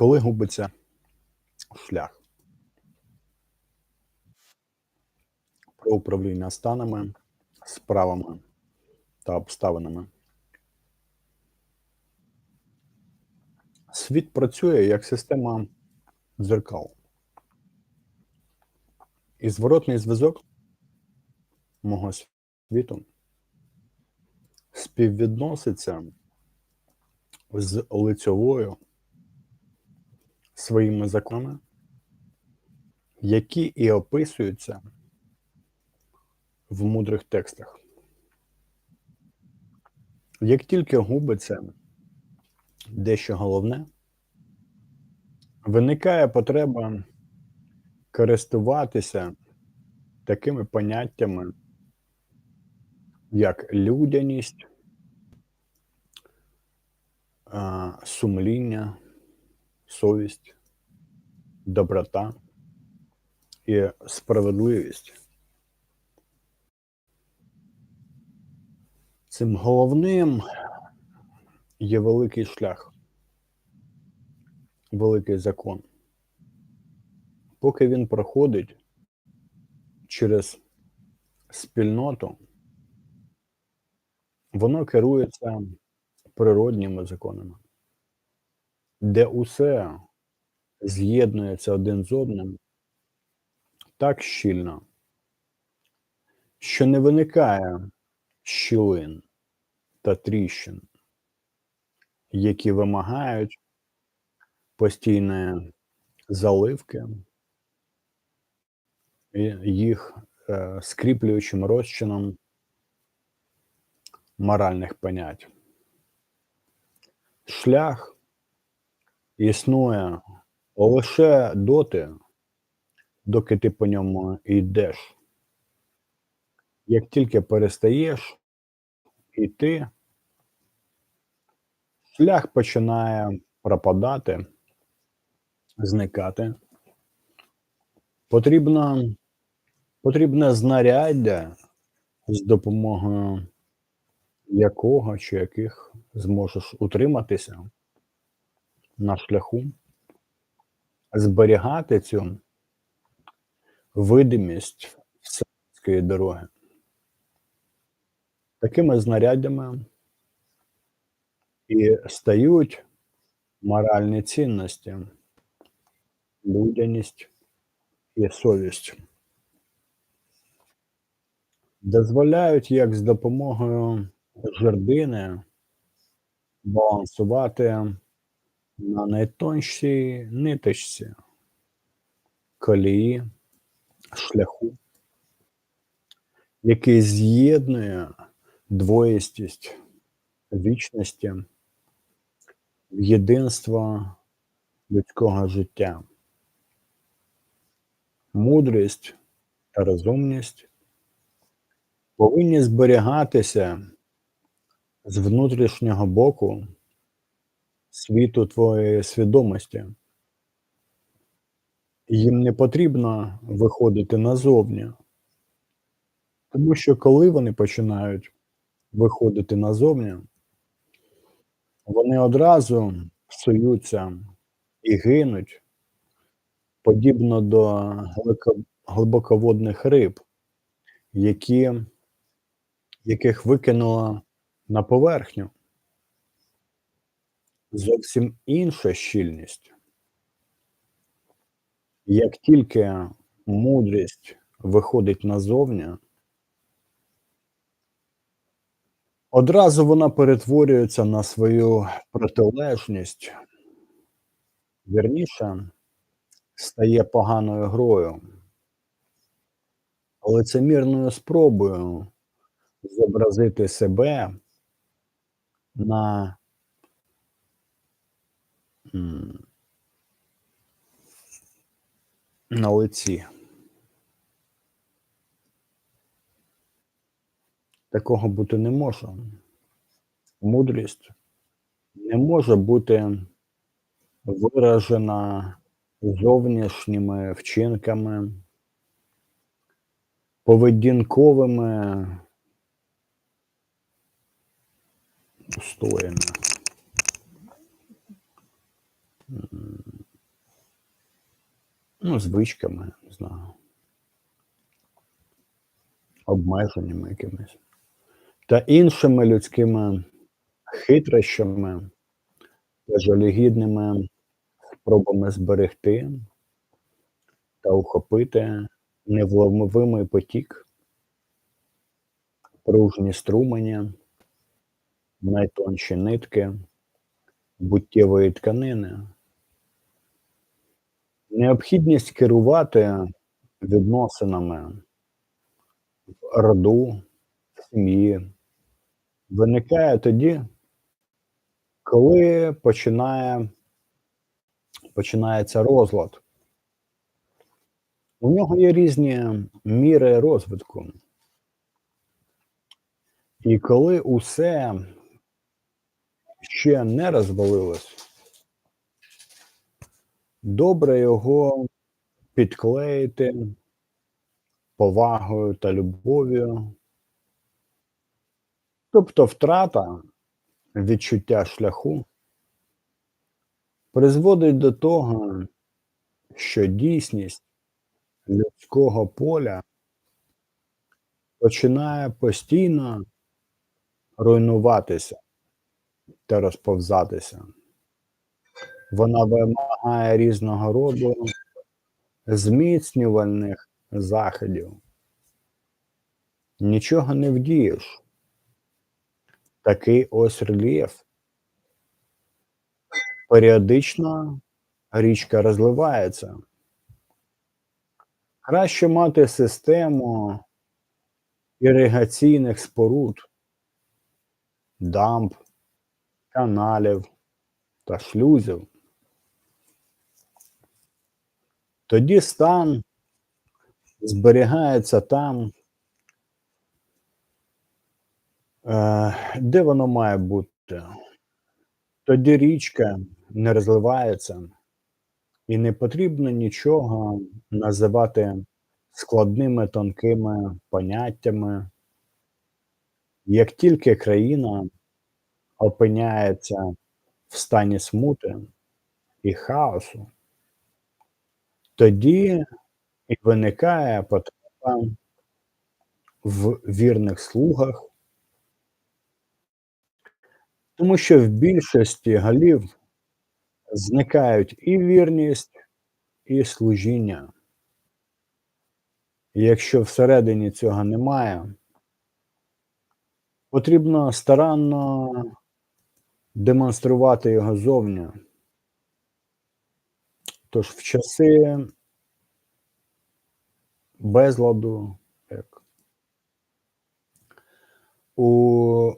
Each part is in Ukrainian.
Коли губиться шлях про управління станами, справами та обставинами. Світ працює як система дзеркал. І зворотний зв'язок мого світу співвідноситься з лицьовою своїми законами, які і описуються в мудрих текстах. Як тільки губиться дещо головне, виникає потреба користуватися такими поняттями, як людяність, сумління, совість, доброта і справедливість. Цим головним є великий шлях, великий закон. Поки він проходить через спільноту, воно керується природніми законами, де усе з'єднується один з одним так щільно, що не виникає щілин та тріщин, які вимагають постійної заливки їх е, скріплюючим розчином моральних понять. Шлях існує лише доти, доки ти по ньому йдеш. Як тільки перестаєш йти, шлях починає пропадати, зникати. Потрібно, потрібне знаряддя, з допомогою якого чи яких зможеш утриматися на шляху, зберігати цю видимість вселенської дороги. Такими знаряддями і стають моральні цінності, людяність і совість. Дозволяють як з допомогою жердини балансувати на найтоншій ниточці колії шляху, який з'єднує двоїстість вічності в єдинство людського життя. Мудрість та розумність повинні зберігатися з внутрішнього боку світу твоєї свідомості. Їм не потрібно виходити назовні, тому що коли вони починають виходити назовні, вони одразу псуються і гинуть, подібно до глибоководних риб, які, яких викинуло на поверхню. Зовсім інша щільність. Як тільки мудрість виходить назовні, одразу вона перетворюється на свою протилежність, вірніше, стає поганою грою, лицемірною спробою зобразити себе на на лиці. Такого бути не може. Мудрість не може бути виражена зовнішніми вчинками, поведінковими устоями. Ну, звичками, не знаю. Обмеженнями якимись. Та іншими людськими хитрощами та жалюгідними спробами зберегти та ухопити невловимий потік, пружні струмені, найтонші нитки буттєвої тканини. Необхідність керувати відносинами в роду, в сім'ї виникає тоді, коли починає починається розлад. У нього є різні міри розвитку. І коли усе ще не розвалилось, добре його підклеїти повагою та любов'ю. Тобто втрата відчуття шляху призводить до того, що дійсність людського поля починає постійно руйнуватися та розповзатися. Вона вимагає різного роду зміцнювальних заходів. Нічого не вдієш. Такий ось рельєф. Періодично річка розливається. Краще мати систему іригаційних споруд, дамб, каналів та шлюзів. Тоді стан зберігається там, е, де воно має бути. Тоді річка не розливається, і не потрібно нічого називати складними тонкими поняттями. Як тільки країна опиняється в стані смути і хаосу, тоді і виникає потреба в вірних слугах, тому що в більшості голів зникають і вірність, і служіння. Якщо всередині цього немає, потрібно старанно демонструвати його зовні. Тож в часи безладу, як у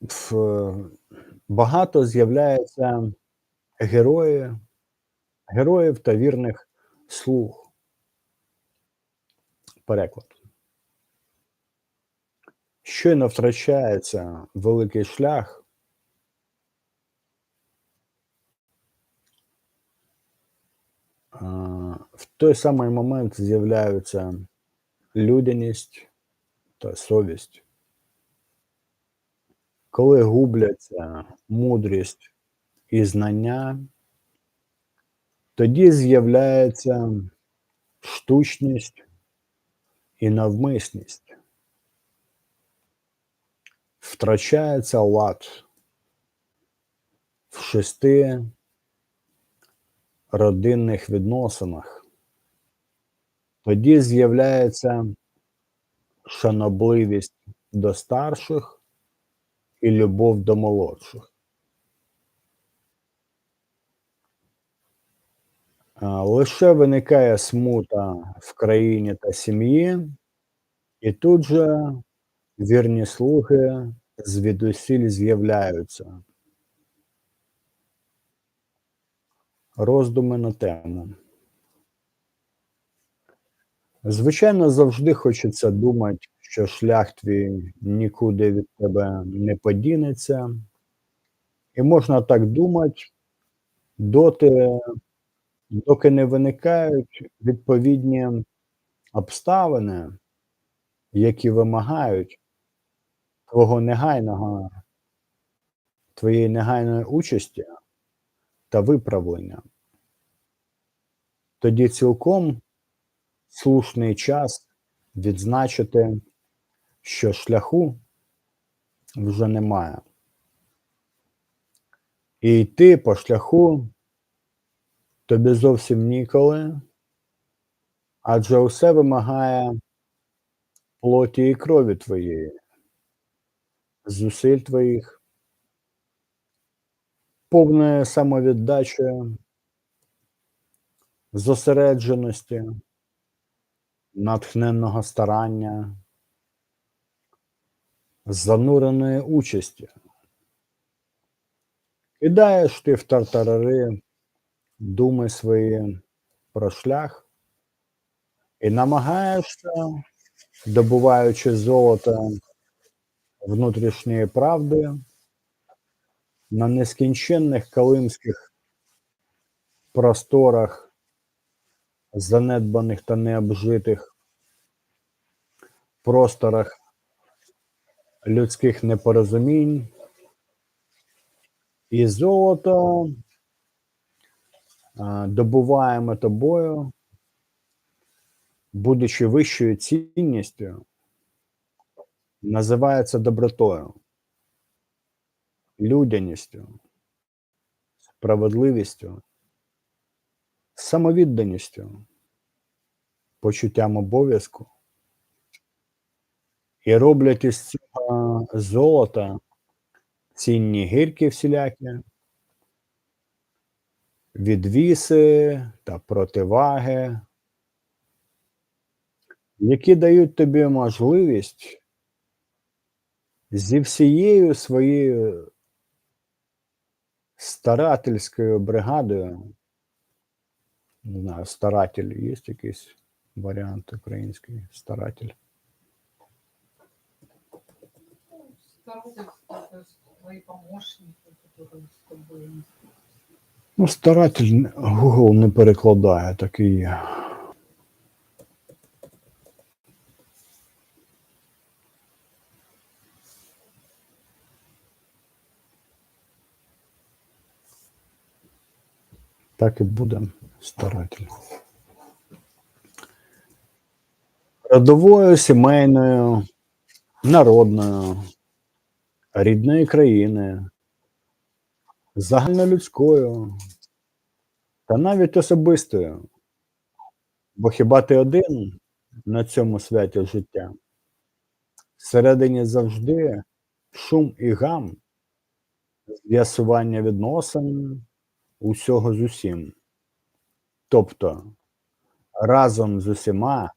в, багато з'являється герої, героїв та вірних слуг. Переклад. Щойно втрачається великий шлях, в той самий момент з'являються людяність та совість. Коли губляться мудрість і знання, тоді з'являється штучність і навмисність. Втрачається лад в шести родинних відносинах. Тоді з'являється шанобливість до старших і любов до молодших. Лише виникає смута в країні та сім'ї, і тут же вірні слуги звідусіль з'являються. Роздуми на тему. Звичайно, завжди хочеться думати, що шлях твій нікуди від тебе не подінеться, і можна так думати доти, доки не виникають відповідні обставини, які вимагають твого негайного, твоєї негайної участі та виправлення. тоді цілком слушний час відзначити, що шляху вже немає. І йти по шляху тобі зовсім ніколи, адже усе вимагає плоті і крові твоєї, зусиль твоїх, повної самовіддачі, зосередженості, натхненного старання, зануреної участі. Кидаєш ти в тартарари думи свої про шлях і намагаєшся, добуваючи золото внутрішньої правди, на нескінченних калимських просторах, занедбаних та необжитих просторах людських непорозумінь, і золото добуваємо тобою, будучи вищою цінністю, називається добротою, людяністю, справедливістю, самовідданістю, почуттям обов'язку. І роблять із цього золота цінні гірки всілякі, відвіси та противаги, які дають тобі можливість зі всією своєю старательською бригадою, не знаю, старатель, є якийсь варіант український старатель. Ну, старатель Google не перекладає, такий Так і буде старатель. Родовою, сімейною, народною, рідної країни, загальнолюдською та навіть особистою. Бо хіба ти один на цьому святі життя? Всередині завжди шум і гам, з'ясування відносин усього з усім. Тобто разом з усіма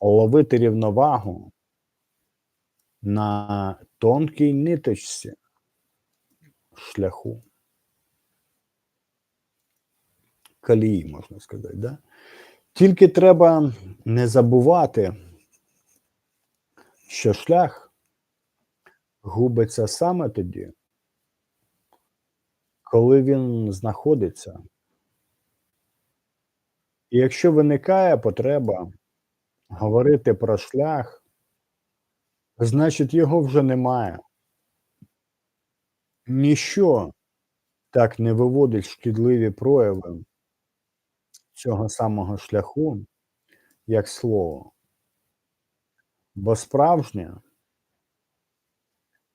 ловити рівновагу на тонкій ниточці шляху. Калії, можна сказати, да? Тільки треба не забувати, що шлях губиться саме тоді, коли він знаходиться. І якщо виникає потреба говорити про шлях, значить його вже немає. Ніщо так не виводить шкідливі прояви цього самого шляху, як слово. Бо справжнє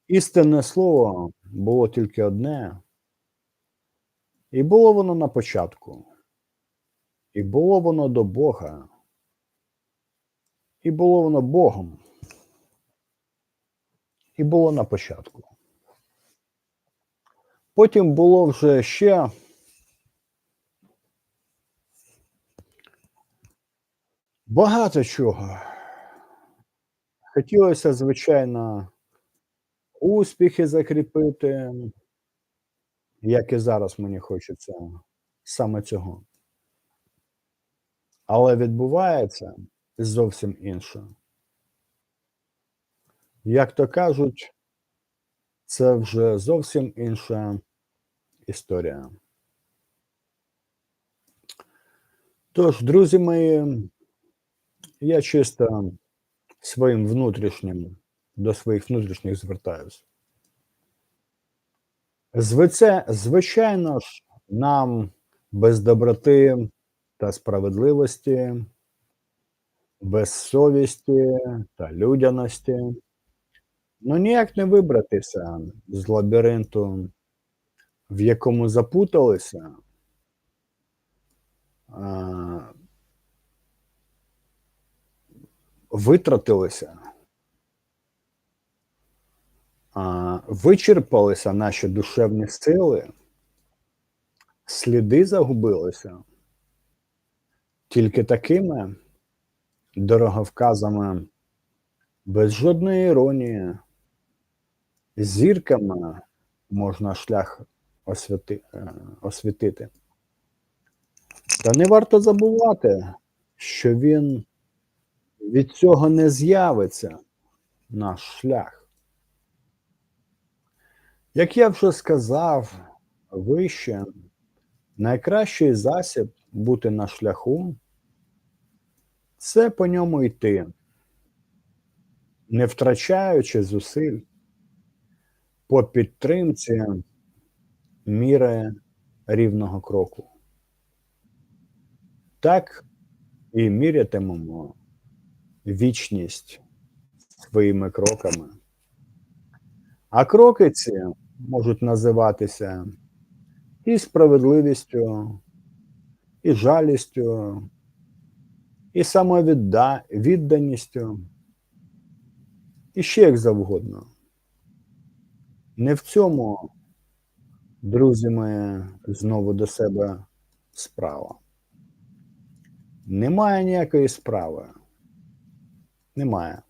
істинне слово було тільки одне, і було воно на початку, і було воно до Бога, і було воно Богом, і було на початку. Потім було вже ще багато чого. Хотілося, звичайно, успіхи закріпити, як і зараз мені хочеться саме цього. Але відбувається зовсім інше. Як то кажуть, це вже зовсім інша історія. Тож, друзі мої, я чисто своїм внутрішнім, до своїх внутрішніх звертаюся. Звице, звичайно ж, нам без доброти та справедливості, безсовісті та людяності. Ну ніяк не вибратися з лабіринту, в якому запуталися. Витратилися, вичерпалися наші душевні сили, сліди загубилися. Тільки такими дороговказами, без жодної іронії, зірками можна шлях освяти, е, освітити. Та не варто забувати, що він від цього не з'явиться наш шлях. Як я вже сказав вище, найкращий засіб бути на шляху це по ньому йти, не втрачаючи зусиль по підтримці міри рівного кроку. Так і мірятимемо вічність своїми кроками. А кроки ці можуть називатися і справедливістю, і жалістю, і самовідданістю, і ще як завгодно. Не в цьому, друзі мої, знову до себе справа. Немає ніякої справи. Немає.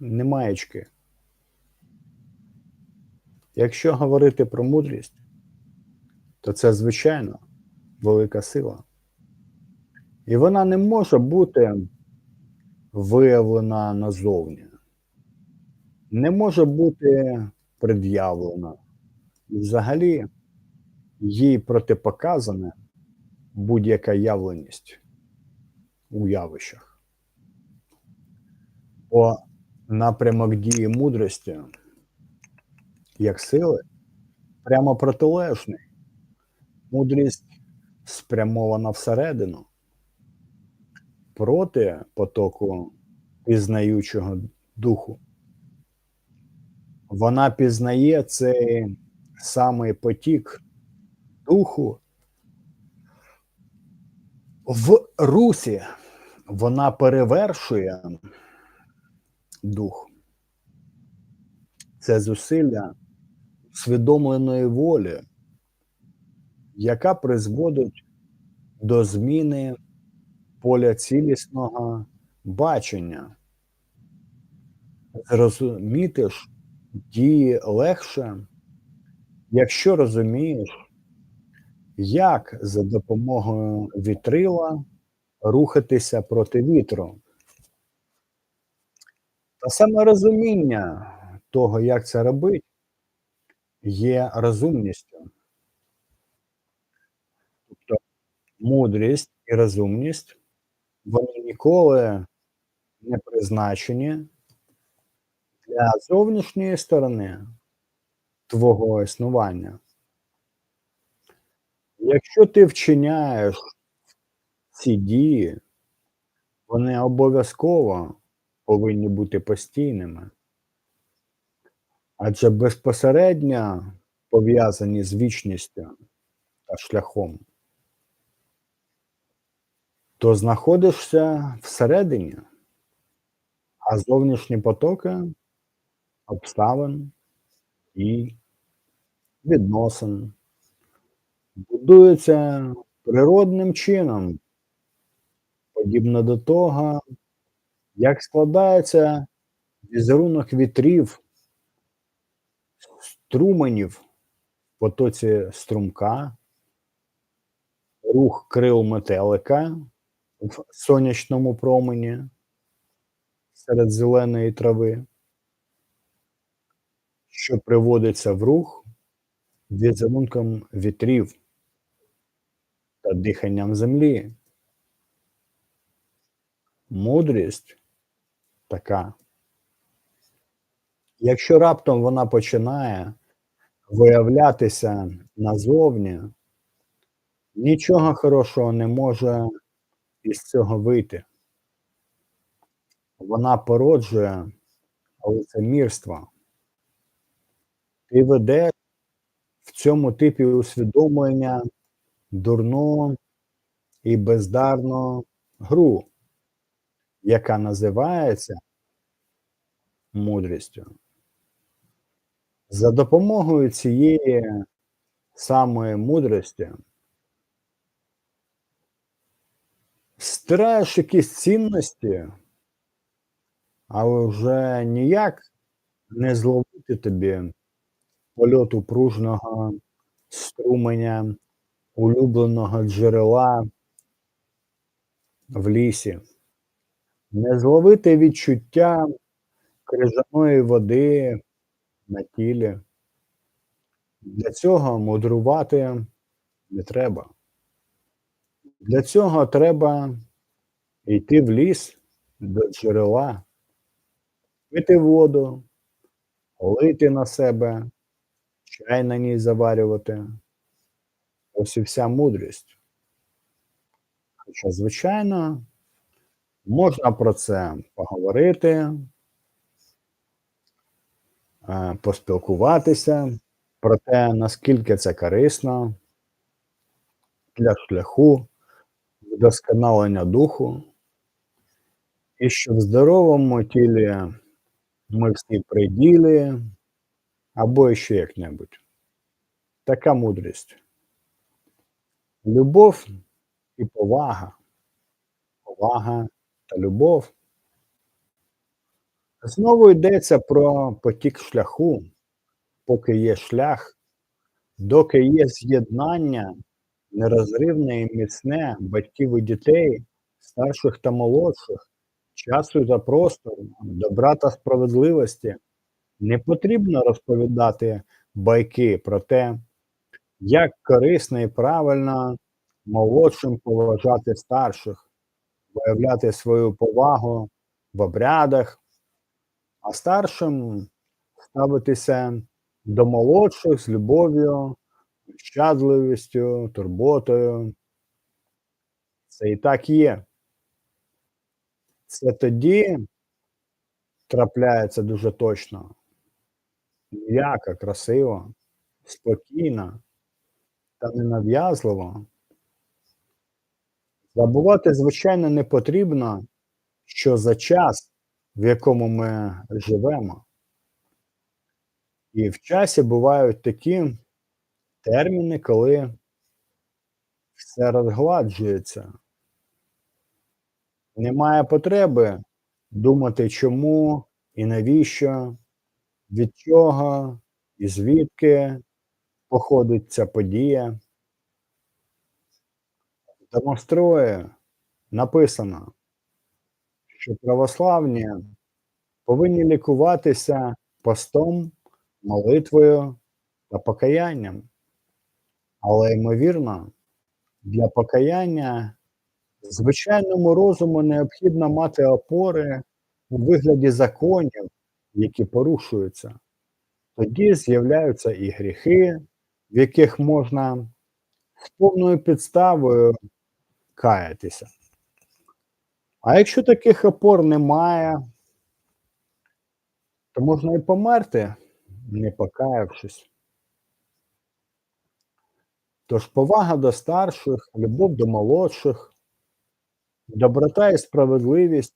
Немаєчки. Якщо говорити про мудрість, то це звичайно велика сила. І вона не може бути виявлена назовні, не може бути пред'явлена. Взагалі їй протипоказане будь-яка явленість у явищах. Бо напрямок дії мудрості як сили прямо протилежний. Мудрість спрямована всередину проти потоку пізнаючого духу. Вона пізнає цей самий потік духу в русі. Вона перевершує дух. Це зусилля свідомленої волі, яка призводить до зміни поля цілісного бачення. Зрозуміти ж дії легше, якщо розумієш, як за допомогою вітрила рухатися проти вітру. Та саме розуміння того, як це робити, є розумністю. Тобто мудрість і розумність вони ніколи не призначені для зовнішньої сторони твого існування. Якщо ти вчиняєш ці дії, вони обов'язково повинні бути постійними, адже безпосередньо пов'язані з вічністю та шляхом, то знаходишся всередині, а зовнішні потоки обставин і відносин будуються природним чином, подібно до того, як складається візерунок вітрів, струменів в потоці струмка, рух крил метелика в сонячному промені серед зеленої трави, що приводиться в рух візерунком вітрів та диханням землі. Мудрість така. Якщо раптом вона починає виявлятися назовні, Нічого хорошого не може із цього вийти. Вона породжує лицемірство. Ти ведеш в цьому типі усвідомлення дурну і бездарну гру, яка називається мудрістю. За допомогою цієї самої мудрості. Стираєш якісь цінності, але вже ніяк не зловити тобі польоту пружного струменя, улюбленого джерела в лісі, не зловити відчуття крижаної води на тілі. Для цього мудрувати не треба. Для цього треба йти в ліс до джерела, пити воду, лити на себе, чай на ній заварювати. Ось і вся мудрість. Хоча, звичайно, можна про це поговорити, поспілкуватися про те, наскільки це корисно для шляху вдосконалення духу, і що в здоровому тілі ми всі при ділі, або ще як-небудь. Така мудрість. Любов і повага. Повага та любов. Знову йдеться про потік шляху, поки є шлях, доки є з'єднання нерозривне і міцне батьків і дітей, старших та молодших, часу та простору, добра та справедливості. Не потрібно розповідати байки про те, як корисно і правильно молодшим поважати старших, виявляти свою повагу в обрядах, а старшим ставитися до молодших з любов'ю, щадливістю, турботою. Це і так є. Це тоді трапляється дуже точно, м'яко, красиво, спокійно та ненав'язливо. Забувати, звичайно, не потрібно, що за час, в якому ми живемо, і в часі бувають такі терміни, коли все розгладжується. Немає потреби думати, чому і навіщо, від чого і звідки походить ця подія. В Домострої написано, що православні повинні лікуватися постом, молитвою та покаянням. Але, ймовірно, для покаяння звичайному розуму необхідно мати опори у вигляді законів, які порушуються. Тоді з'являються і гріхи, в яких можна з повною підставою каятися. А якщо таких опор немає, то можна і померти, не покаявшись. Тож повага до старших, любов до молодших, доброта і справедливість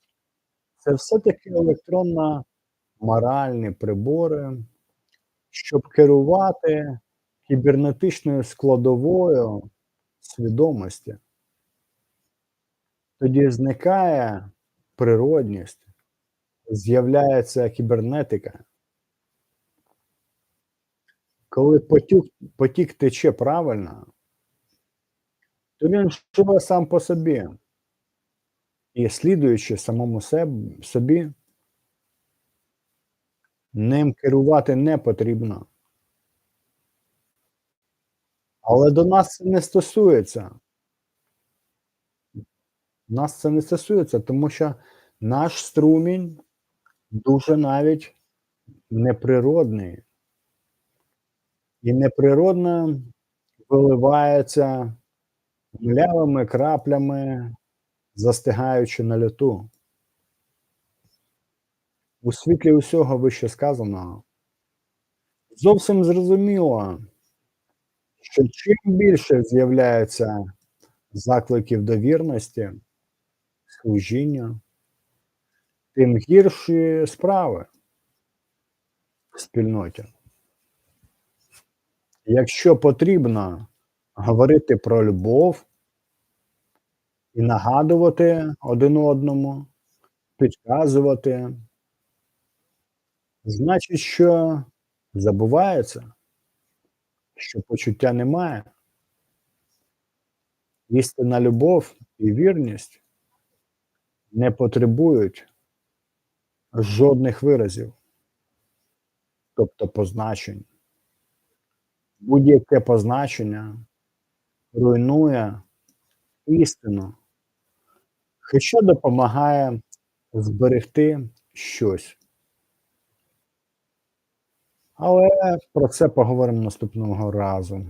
це все-таки електронно моральні прибори, щоб керувати кібернетичною складовою свідомості. Тоді зникає природність, з'являється кібернетика. Коли потік, потік тече правильно, то він живе сам по собі. І слідуючи самому собі, ним керувати не потрібно. Але до нас це не стосується. Нас це не стосується, тому що наш струмінь дуже навіть неприродний. І неприродно виливається млявими краплями, застигаючи на льоту. У світлі усього вище сказаного зовсім зрозуміло, що чим більше з'являється закликів до вірності, служіння, тим гірші справи в спільноті. Якщо потрібно говорити про любов і нагадувати один одному, підказувати, значить, що забувається, що почуття немає. Істинна любов і вірність не потребують жодних виразів, тобто позначень. Будь-яке позначення руйнує істину, хоча допомагає зберегти щось. Але про це поговоримо наступного разу.